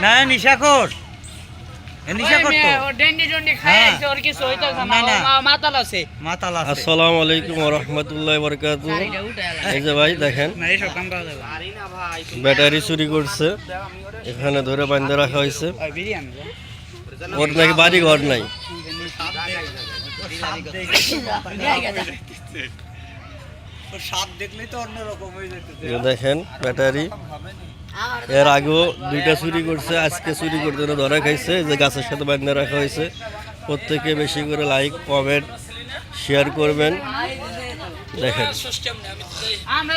না নিশাখর। হ্যাঁ। আছে ওর না, না না। ও মা- মাতাল আছে। মাতাল আছে। আসসালামু আলাইকুম রহমতুল্লাহ বরকাতু এই যে ভাই দেখেন। ব্যাটারি চুরি করছে। এখানে ধরে বান্ধে রাখা হয়েছে। ওর নাকি বাড়ি ঘর নাই দেখেন ব্যাটারি। এর আগেও দুইটা চুরি করছে আজকে চুরি করতে ধরা খাইছে যে গাছের সাথে বান্ধে রাখা হয়েছে। প্রত্যেকে বেশি করে লাইক কমেন্ট শেয়ার করবেন। দেখেন। আমরা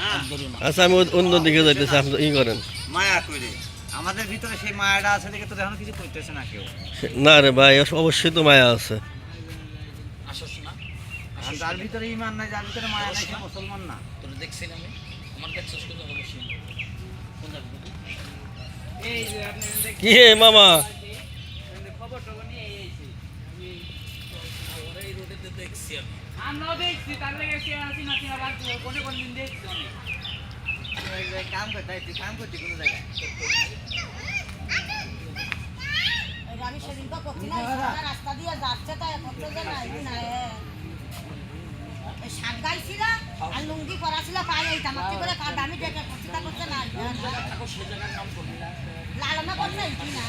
হ্যাঁ। আচ্ছা আমি অন্য দিকে যাইতেছি আপনি ই করেন। মায়া করে আমাদের ভিতরে সেই মায়াটা আছে দেখে তো এখন কিছু করতেছে না কেউ। না রে ভাই অবশ্যই তো মায়া আছে। যার ভিতরে ইমান নাই যার ভিতরে মায়া নাই সে মুসলমান না। এই যে আপনি দেখ কি হে মামা? খবর টবর নিয়ে এসেছি আমরাও দেখছি তার লেগে কে আছি না কিনা কোনে কোন দিন দেখছি অনেক। কাম করতে তুই কাম করতে কোনো জায়গায়। আমি সেদিন তো করছি না রাস্তা দিয়ে যাচ্ছে তাই করতে যে না এই না শাক গাইছিল আর লুঙ্গি করা ছিল পায়ে এই তামাকি করে ডেকে করছি তা করছে না লালনা করছে কি না।